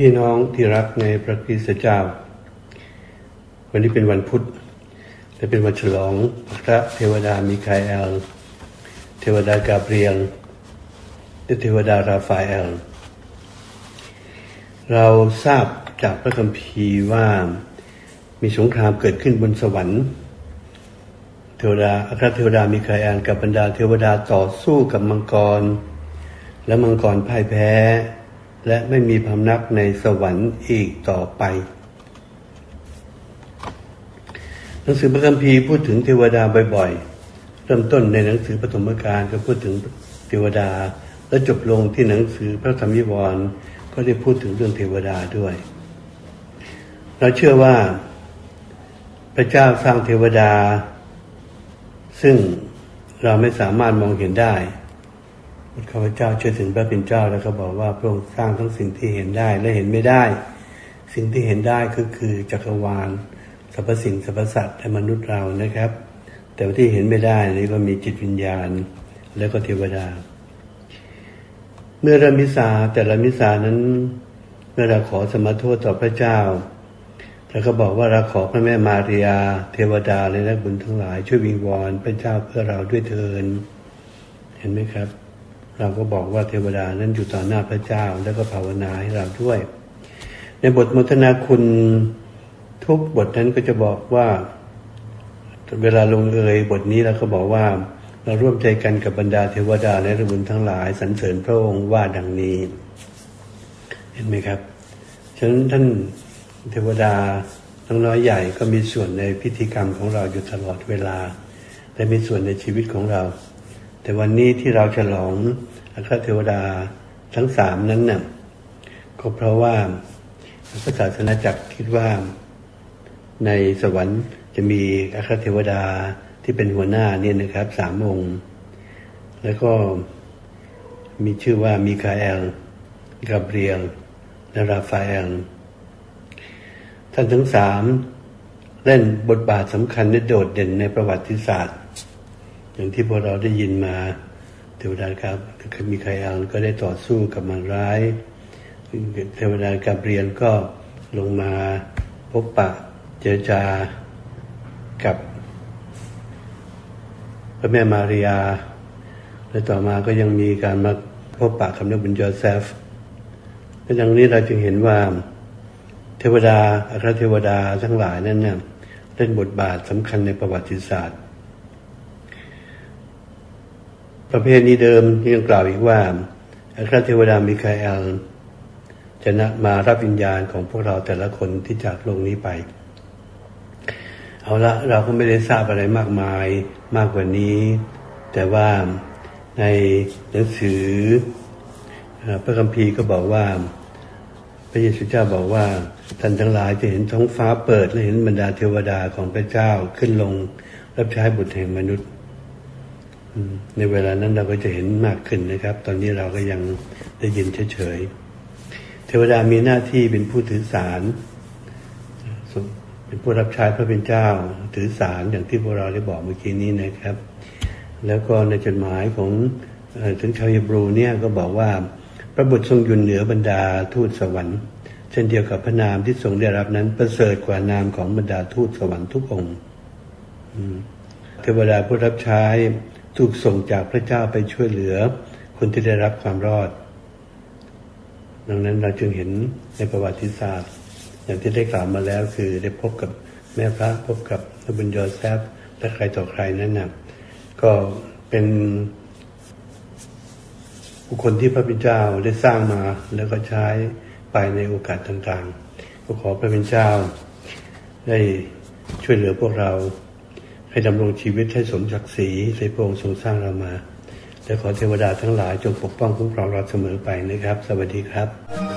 พี่น้องที่รักในพระคริสต์เจ้า วันนี้เป็นวันพุธและเป็นวันฉลองพระเทวดามิคาเอล เทวดากาเบรียลและเทวดาราฟาเอล เราทราบจากพระคัมภีร์ว่ามีสงครามเกิดขึ้นบนสวรรค์ เทวดาอัครเทวดามิคาเอลกับบรรดาเทวดาต่อสู้กับมังกร และมังกรพ่ายแพ้ และไม่มีพำนักในสวรรค์อีกต่อไป หนังสือพระคัมภีร์พูดถึงเทวดาบ่อยๆ เริ่มต้นในหนังสือปฐมกาลก็พูดถึงเทวดา และจบลงที่หนังสือพระธรรมวิวรณ์ก็ได้พูดถึงเรื่องเทวดาด้วย เราเชื่อว่าพระเจ้าสร้างเทวดา ซึ่งเราไม่สามารถมองเห็นได้ ข้าพเจ้าเชื่อถึงพระเป็นเจ้าแล้วก็บอกว่าพระองค์สร้างทั้งสิ่งที่เห็นได้และเห็นไม่ได้ สิ่งที่เห็นได้ก็คือจักรวาลสรรพสิ่งสรรพสัตว์และมนุษย์เรานะครับ แต่ว่าที่เห็นไม่ได้นี่ก็มีจิตวิญญาณและก็เทวดา เมื่อเรามิสาแต่ละมิสานั้นเมื่อเราขอสมาโทษต่อพระเจ้า แล้วก็บอกว่าเราขอพระแม่มารียา เทวดาและนักบุญทั้งหลาย ช่วยวิงวอนพระเจ้าเพื่อเราด้วยเถินเห็นไหมครับ เราก็บอกว่าเทวดานั้นอยู่ต่อหน้าพระเจ้าแล้วก็ภาวนาให้เราด้วย ในบทมทนาคุณทุกบทนั้นก็จะบอกว่าเวลาลงเอยบทนี้แล้วก็บอกว่า เราร่วมใจกันกับบรรดาเทวดาและระบุญทั้งหลายสรรเสริญพระองค์ว่าดังนี้ เห็นไหมครับฉะนั้นท่านเทวดาทั้งน้อยใหญ่ก็มีส่วนในพิธีกรรมของเราอยู่ตลอดเวลา และมีส่วนในชีวิตของเรา แต่วันนี้ที่เราฉลองอัครเทวดาทั้งสามนั้นน่ะก็เพราะว่าพระศาสนาจักรคิดว่า ในสวรรค์จะมีอัครเทวดาที่เป็นหัวหน้าเนี่ยนะครับสามองค์ แล้วก็มีชื่อว่ามิคาเอลกาเบรียล และราฟาเอล ท่านทั้งสามเล่นบทบาทสำคัญและโดดเด่นในประวัติศาสตร์ อย่างที่พวกเราได้ยินมาเทวดาครับคือมิคาเอลก็ได้ต่อสู้กับมารร้ายเทวดากาเรียลก็ลงมาพบปะเจรจากับพระแม่มารียา และต่อมาก็ยังมีการมาพบปะกับนักบุญโยเซฟและดังนี้เราจึงเห็นว่า เทวดาอัครเทวดาทั้งหลายนั้นเนี่ยเล่นบทบาทสำคัญในประวัติศาสตร์ ประเพณีเดิมยังกล่าวอีกว่าอัครเทวดามิคาเอลจะนมารับวิญญาณของพวกเราแต่ละคนที่จากโลกนี้ไป เอาละเราก็ไม่ได้ทราบอะไรมากมายมากกว่านี้ แต่ว่าในหนังสือพระคัมภีร์ก็บอกว่า พระเยซูเจ้าบอกว่าท่านทั้งหลายจะเห็นท้องฟ้าเปิดและเห็นบรรดาเทวดาของพระเจ้าขึ้นลงรับใช้บุตรแห่งมนุษย์ ในเวลานั้นเราก็จะเห็นมากขึ้นนะครับ ตอนนี้เราก็ยังได้ยินเฉยๆ เทวดามีหน้าที่เป็นผู้ถือสาร เป็นผู้รับใช้พระเป็นเจ้า ถือสารอย่างที่พวกเราได้บอกเมื่อกี้นี้นะครับ แล้วก็ในจดหมายของถึงชาวเยบรูเนี่ยก็บอกว่าพระบุตรทรงยุนเหนือบรรดาทูตสวรรค์ เช่นเดียวกับพระนามที่ทรงได้รับนั้น ประเสริฐกว่านามของบรรดาทูตสวรรค์ทุกองค์เทวดาผู้รับใช้ ถูกส่งจากพระเจ้าไปช่วยเหลือ คนที่ได้รับความรอด ดังนั้นเราจึงเห็นในประวัติศาสตร์ อย่างที่ได้กล่าวมาแล้วคือได้พบกับแม่พระพบกับนบุญยอแซฟและใครต่อใครนั้นนะก็เป็นบุคคลที่พระบิจ้าได้สร้างมาแล้วก็ใช้ไปในโอกาสต่างๆ ก็ขอพระบิจ้าได้ช่วยเหลือพวกเรา ให้ดำรงชีวิตให้สมศักดิ์ศรีในพระองค์ทรงสร้างเรามาและขอเทวดาทั้งหลายจงปกป้องคุ้มครองเราเสมอไปนะครับ สวัสดีครับ